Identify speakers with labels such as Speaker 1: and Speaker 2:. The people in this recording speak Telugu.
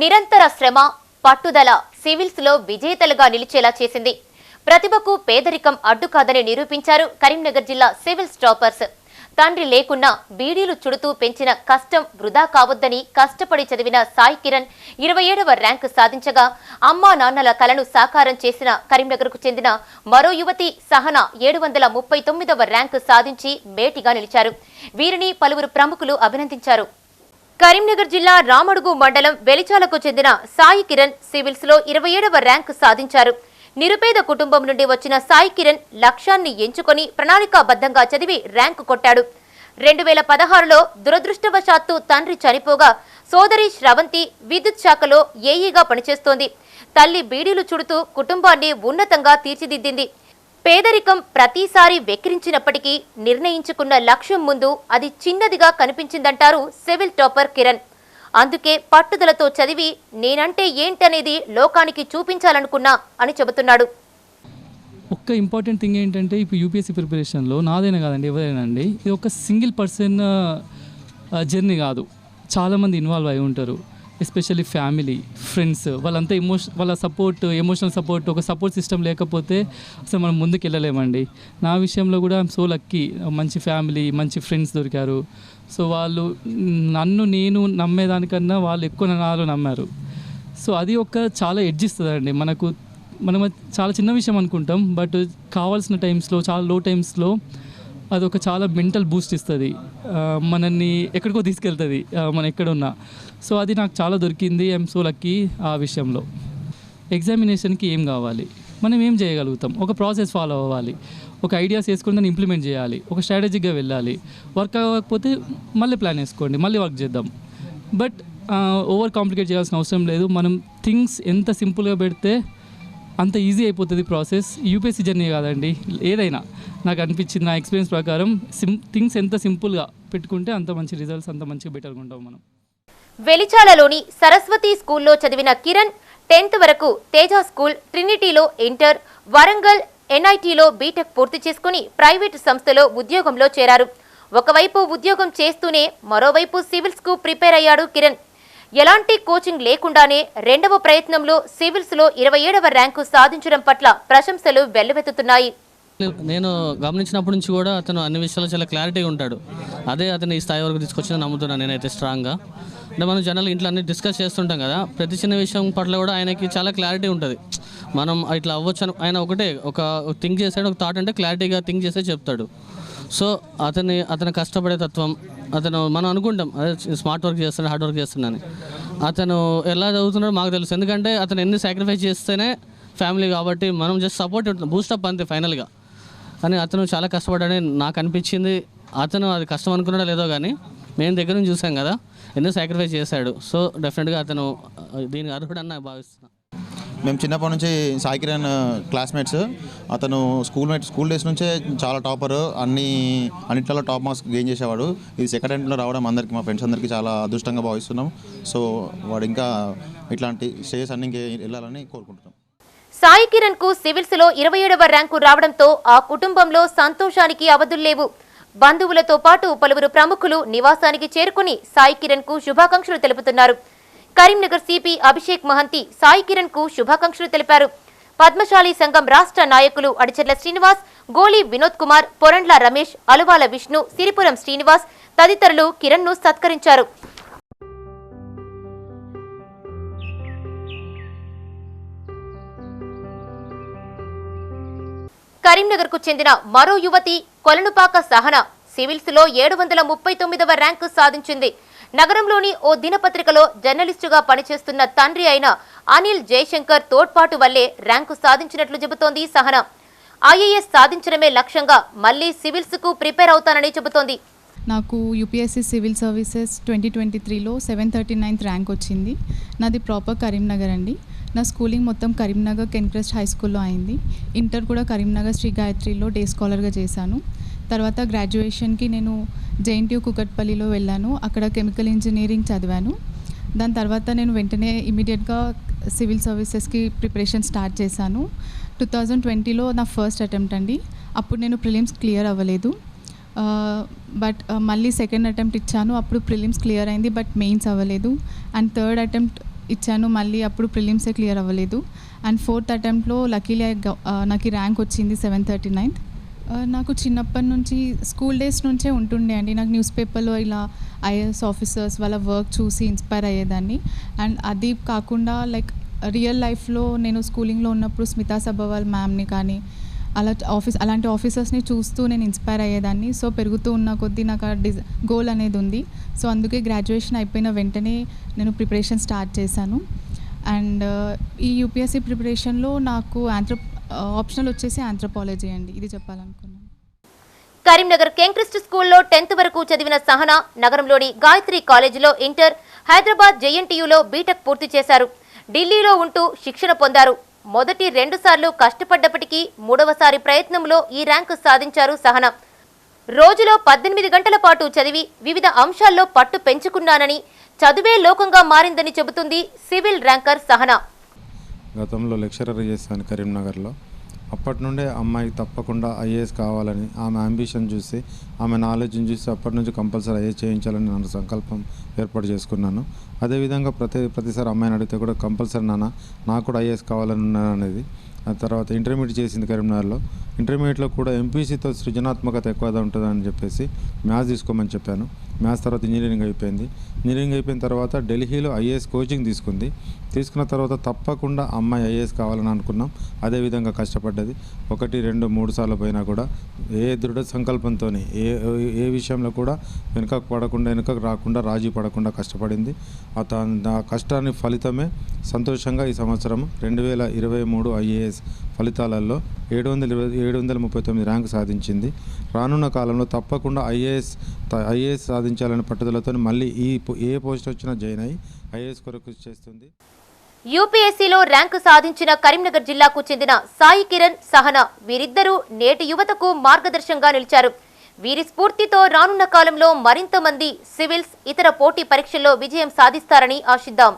Speaker 1: నిరంతర శ్రమ పట్టుదల సివిల్స్లో విజేతలుగా నిలిచేలా చేసింది. ప్రతిభకు పేదరికం అడ్డు కాదని నిరూపించారు కరీంనగర్ జిల్లా సివిల్స్ టాపర్స్. తండ్రి లేకున్నా బీడీలు చుడుతూ పెంచిన కష్టం వృధా కావద్దని కష్టపడి చదివిన సాయి కిరణ్ ఇరవై ఏడవ ర్యాంకు సాధించగా అమ్మా నాన్నల కలను సాకారం చేసిన కరీంనగర్కు చెందిన మరో యువతి సహన ఏడు వందల ముప్పై తొమ్మిదవ ర్యాంకు సాధించి మేటిగా నిలిచారు. వీరిని పలువురు ప్రముఖులు అభినందించారు. కరీంనగర్ జిల్లా రామడుగు మండలం వెలిచాలకు చెందిన సాయి కిరణ్ సివిల్స్లో ఇరవై ఏడవ ర్యాంకు సాధించారు. నిరుపేద కుటుంబం నుండి వచ్చిన సాయి కిరణ్ లక్ష్యాన్ని ఎంచుకొని ప్రణాళికాబద్ధంగా చదివి ర్యాంకు కొట్టాడు. రెండు వేల పదహారులో దురదృష్టవశాత్తు తండ్రి చనిపోగా సోదరి శ్రవంతి విద్యుత్ శాఖలో ఏఈగా పనిచేస్తోంది. తల్లి బీడీలు చుడుతూ కుటుంబాన్ని ఉన్నతంగా తీర్చిదిద్దింది. పేదరికం ప్రతిసారి వెక్కిరించినప్పటికీ నిర్ణయించుకున్న లక్ష్యం ముందు అది చిన్నదిగా కనిపించిందంటారు సివిల్ టాపర్ కిరణ్. అందుకే పట్టుదలతో చదివి నేనంటే ఏంటనేది లోకానికి చూపించాలనుకున్నా అని చెబుతున్నాడు.
Speaker 2: ఒక్క ఇంపార్టెంట్ థింగ్ ఏంటంటే ఇప్పుడు యూపీఎస్సీ ప్రిపరేషన్లో నాదైనా కాదండి ఎవరైనా అండి ఇది ఒక సింగిల్ పర్సన్ జర్నీ కాదు. చాలామంది ఇన్వాల్వ్ అయి ఉంటారు. ఎస్పెషల్లీ ఫ్యామిలీ ఫ్రెండ్స్ వాళ్ళంతా ఎమోషన్ వాళ్ళ సపోర్ట్ ఎమోషనల్ సపోర్ట్ ఒక సపోర్ట్ సిస్టమ్ లేకపోతే అసలు మనం ముందుకు వెళ్ళలేమండి నా విషయంలో కూడా ఐమ్ సో లక్కీ మంచి ఫ్యామిలీ మంచి ఫ్రెండ్స్ దొరికారు. సో వాళ్ళు నన్ను నేను నమ్మేదానికన్నా వాళ్ళు ఎక్కువ నాలో నమ్మారు. సో అది ఒక చాలా ఎడ్జిస్తుందండి మనకు మనం చాలా చిన్న విషయం అనుకుంటాం బట్ కావాల్సిన టైమ్స్లో చాలా లో టైమ్స్లో అది ఒక చాలా మెంటల్ బూస్ట్ ఇస్తుంది. మనల్ని ఎక్కడికో తీసుకెళ్తుంది. మనం ఎక్కడున్నా. సో అది నాకు చాలా దొరికింది. ఐఎమ్ సో లక్కీ ఆ విషయంలో. ఎగ్జామినేషన్కి ఏం కావాలి? మనం ఏం చేయగలుగుతాం? ఒక ప్రాసెస్ ఫాలో అవ్వాలి. ఒక ఐడియాస్ వేసుకుని దాన్ని ఇంప్లిమెంట్ చేయాలి. ఒక స్ట్రాటజిక్గా వెళ్ళాలి. వర్క్ అవ్వకపోతే మళ్ళీ ప్లాన్ వేసుకోండి. మళ్ళీ వర్క్ చేద్దాం. బట్ ఓవర్ కాంప్లికేట్ చేయాల్సిన అవసరం లేదు. మనం థింగ్స్ ఎంత సింపుల్గా పెడితే అంత ఈజీ అయిపోతుంది ప్రాసెస్ యూపీఎస్సీ జర్నీ కాదండి. ఏదైనా నాకు అనిపించింది నా ఎక్స్పీరియన్స్ ప్రకారం సిం థింగ్స్ ఎంత సింపుల్గా పెట్టుకుంటే అంత మంచి రిజల్ట్స్ అంత మంచిగా బెటర్గా ఉంటాం మనం.
Speaker 1: వెలిచాలలోని సరస్వతి స్కూల్లో చదివిన కిరణ్ టెన్త్ వరకు తేజ స్కూల్ ట్రినిటీలో ఇంటర్ వరంగల్ ఎన్ఐటీలో బీటెక్ పూర్తి చేసుకుని ప్రైవేటు సంస్థలో ఉద్యోగంలో చేరారు. ఒకవైపు ఉద్యోగం చేస్తూనే మరోవైపు సివిల్స్కు ప్రిపేర్ అయ్యాడు కిరణ్. ఎలాంటి కోచింగ్ లేకుండానే రెండవ ప్రయత్నంలో సివిల్స్లో ఇరవై ఏడవ ర్యాంకు సాధించడం పట్ల ప్రశంసలు వెల్లువెత్తుతున్నాయి.
Speaker 3: నేను గమనించినప్పటి నుంచి కూడా అతను అన్ని విషయాల్లో చాలా క్లారిటీగా ఉంటాడు. అదే అతను ఈ స్థాయి వరకు తీసుకొచ్చిన నమ్ముతున్నాను నేనైతే స్ట్రాంగ్గా. అంటే మనం జనరల్ ఇంట్లో అన్ని డిస్కస్ చేస్తుంటాం కదా ప్రతి చిన్న విషయం పట్ల కూడా ఆయనకి చాలా క్లారిటీ ఉంటుంది. మనం ఇట్లా అవ్వచ్చు అని ఆయన ఒకటే ఒక థింక్ చేసాడు ఒక థాట్ అంటే క్లారిటీగా థింక్ చేసే చెప్తాడు. సో అతని అతను కష్టపడే తత్వం అతను మనం అనుకుంటాం అదే స్మార్ట్ వర్క్ చేస్తున్నాడు హార్డ్ వర్క్ చేస్తున్నాను అతను ఎలా చదువుతున్నాడో మాకు తెలుసు. ఎందుకంటే అతను ఎన్ని సాక్రిఫైస్ చేస్తేనే ఫ్యామిలీ కాబట్టి మనం జస్ట్ సపోర్ట్ బూస్టప్ అంతే ఫైనల్గా కానీ అతను చాలా కష్టపడ్డాడని నాకు అనిపించింది. అతను అది కష్టం అనుకున్నాడో లేదో కానీ మేము దగ్గర నుంచి చూసాం కదా ఎన్నో సాక్రిఫైస్ చేశాడు. సో డెఫినెట్గా అతను దీనికి అర్హుడని నాకు భావిస్తున్నాను
Speaker 4: మేము చిన్నప్పటి నుంచి సాయి కిరణ్ క్లాస్మేట్స్. అతను స్కూల్ మేట్ స్కూల్ డేస్ నుంచే చాలా టాపర్. అన్ని అన్నిట్లలో టాప్ మార్క్స్ గెయిన్ చేసేవాడు. ఇది సెకండ్ హ్యాండ్లో రావడం అందరికీ మా ఫ్రెండ్స్ అందరికీ చాలా అదృష్టంగా భావిస్తున్నాం. సో వాడు ఇంకా ఇట్లాంటి స్టేజెస్ అన్ని వెళ్ళాలని కోరుకుంటున్నాం.
Speaker 1: సాయి కిరణ్కు సివిల్స్లో ఇరవై ఏడవ ర్యాంకు రావడంతో ఆ కుటుంబంలో సంతోషానికి అవధుల్లేవు బంధువులతో పాటు పలువురు ప్రముఖులు నివాసానికి చేరుకుని సాయి కిరణ్కు శుభాకాంక్షలు తెలుపుతున్నారు. కరీంనగర్ సిపి అభిషేక్ మహంతి సాయి కిరణ్కు శుభాకాంక్షలు తెలిపారు. పద్మశాలి సంఘం రాష్ట్ర నాయకులు అడిచెర్ల శ్రీనివాస్ గోలి వినోద్ కుమార్ పొరండ్ల రమేష్ అలువాల విష్ణు సిరిపురం శ్రీనివాస్ తదితరులు కిరణ్ను సత్కరించారు. కరీంనగర్కు చెందిన మరో యువతి కొలనుపాక సహన సివిల్స్లో ఏడు వందల ముప్పై తొమ్మిదవ ర్యాంకు సాధించింది. నగరంలోని ఓ దినపత్రికలో జర్నలిస్టుగా పనిచేస్తున్న తండ్రి అయిన అనిల్ జయశంకర్ తోడ్పాటు వల్లే ర్యాంకు సాధించినట్లు చెబుతోంది సహన. ఐఏఎస్ సాధించడమే లక్ష్యంగా మళ్ళీ సివిల్స్కు ప్రిపేర్ అవుతానని చెబుతోంది.
Speaker 5: నాకు UPSC civil services twenty twenty త్రీలో సెవెన్ థర్టీ నైన్త్ ర్యాంక్ వచ్చింది. నాది ప్రాపర్ కరీంనగర్ అండి. నా స్కూలింగ్ మొత్తం కరీంనగర్ కెన్క్రెస్ట్ హై స్కూల్లో అయింది. ఇంటర్ కూడా కరీంనగర్ శ్రీ గాయత్రిలో డే స్కాలర్గా చేశాను. తర్వాత గ్రాడ్యుయేషన్కి నేను జేఎన్టీయూ కుకట్పల్లిలో వెళ్ళాను. అక్కడ కెమికల్ ఇంజనీరింగ్ చదివాను. దాని తర్వాత నేను వెంటనే ఇమీడియట్గా సివిల్ సర్వీసెస్కి ప్రిపరేషన్ స్టార్ట్ చేశాను. టూ థౌజండ్ ట్వంటీలో నా ఫస్ట్ అటెంప్ట్ అండి. అప్పుడు నేను ప్రిలిమ్స్ క్లియర్ అవ్వలేదు. బట్ మళ్ళీ సెకండ్ అటెంప్ట్ ఇచ్చాను. అప్పుడు ప్రిలిమ్స్ క్లియర్ అయింది బట్ మెయిన్స్ అవ్వలేదు. అండ్ థర్డ్ అటెంప్ట్ ఇచ్చాను మళ్ళీ అప్పుడు ప్రిలిమ్సే క్లియర్ అవ్వలేదు. అండ్ ఫోర్త్ అటెంప్ట్లో లక్కీలీ నాకు ర్యాంక్ వచ్చింది సెవెన్ థర్టీ నైన్త్ నాకు చిన్నప్పటి నుంచి స్కూల్ డేస్ నుంచే ఉంటుండే అండి. నాకు న్యూస్ పేపర్లో ఇలా ఐఏఎస్ ఆఫీసర్స్ వాళ్ళ వర్క్ చూసి ఇన్స్పైర్ అయ్యేదాన్ని. అండ్ అది కాకుండా లైక్ రియల్ లైఫ్లో నేను స్కూలింగ్లో ఉన్నప్పుడు స్మితా సబ్బవాల్ మ్యామ్ని కానీ అలా ఆఫీస్ అలాంటి ఆఫీసర్స్ని చూస్తూ నేను ఇన్స్పైర్ అయ్యేదాన్ని. సో పెరుగుతూ ఉన్న కొద్దీ నాకు ఆ డిజ గోల్ అనేది ఉంది. సో అందుకే గ్రాడ్యుయేషన్ అయిపోయిన వెంటనే నేను ప్రిపరేషన్ స్టార్ట్ చేశాను. అండ్ ఈ యూపీఎస్సీ ప్రిపరేషన్లో నాకు ఆంథ్రప్ ఆప్షనల్ వచ్చేసి ఆంథ్రపాలజీ అండి. ఇది చెప్పాలనుకున్నాను.
Speaker 1: కరీంనగర్ కెంక్రిస్ట్ స్కూల్లో టెన్త్ వరకు చదివిన సహనా నగరంలోని గాయత్రి కాలేజీలో ఇంటర్ హైదరాబాద్ జేఎన్టీయూలో బీటెక్ పూర్తి చేశారు. ఢిల్లీలో ఉంటూ శిక్షణ పొందారు. మొదటి రెండు సార్లు కష్టపడ్డప్పటికీ మూడవసారి ప్రయత్నంలో ఈ ర్యాంకు సాధించారు సహనా. రోజులో పద్దెనిమిది గంటల పాటు చదివి వివిధ అంశాల్లో పట్టు పెంచుకున్నానని చదువే లోకంగా మారిందని చెబుతుంది సివిల్ ర్యాంకర్ సహనా.
Speaker 6: గతంలో లెక్చరర్ చేశాను కరీంనగర్లో. అప్పటి నుండే అమ్మాయికి తప్పకుండా ఐఏఎస్ కావాలని ఆమె అంబిషన్ చూసి ఆమె నాలెడ్జ్ని చూసి అప్పటి నుంచి కంపల్సరీ ఐఏఎస్ చేయించాలని నన్ను సంకల్పం ఏర్పాటు చేసుకున్నాను. అదేవిధంగా ప్రతి ప్రతిసారి అమ్మాయిని అడిగితే కూడా కంపల్సరీ నాన్న నాకు కూడా ఐఏఎస్ కావాలని ఉన్నాను అనేది. ఆ తర్వాత ఇంటర్మీడియట్ చేసింది కరీంనగర్లో. ఇంటర్మీడియట్లో కూడా ఎంపీసీతో సృజనాత్మకత ఎక్కువగా ఉంటుందని చెప్పేసి మ్యాథ్స్ తీసుకోమని చెప్పాను. మ్యాథ్స్ తర్వాత ఇంజనీరింగ్ అయిపోయింది. ఇంజనీరింగ్ అయిపోయిన తర్వాత ఢిల్లీలో ఐఏఎస్ కోచింగ్ తీసుకుంది. తీసుకున్న తర్వాత తప్పకుండా అమ్మాయి ఐఏఎస్ కావాలని అనుకున్నాం. అదేవిధంగా కష్టపడ్డది. ఒకటి రెండు మూడు సార్లు పోయినా కూడా ఏ దృఢ సంకల్పంతో ఏ ఏ విషయంలో కూడా వెనుకకు పడకుండా వెనుకకు రాకుండా రాజీ పడకుండా కష్టపడింది. ఆ కష్టాన్ని ఫలితమే సంతోషంగా ఈ సంవత్సరం రెండు వేల ఇరవై మూడు ఐఏఎస్ ఫలితాలలో ఏడు వందల ఇరవై ఏడు వందల ముప్పై తొమ్మిది ర్యాంక్ సాధించింది. రానున్న కాలంలో తప్పకుండా ఐఏఎస్ ఐఏఎస్ సాధించాలనే పట్టుదలతో మళ్ళీ ఈ ఏ పోస్ట్ వచ్చినా జాయిన్ అయ్యి ఐఏఎస్ కొరకు కృషి చేస్తుంది.
Speaker 1: యూపీఎస్సీలో ర్యాంకు సాధించిన కరీంనగర్ జిల్లాకు చెందిన సాయి కిరణ్ సహనా వీరిద్దరూ నేటి యువతకు మార్గదర్శంగా నిలిచారు. వీరి స్ఫూర్తితో రానున్న కాలంలో మరింత మంది సివిల్స్ ఇతర పోటీ పరీక్షల్లో విజయం సాధిస్తారని ఆశిద్దాం.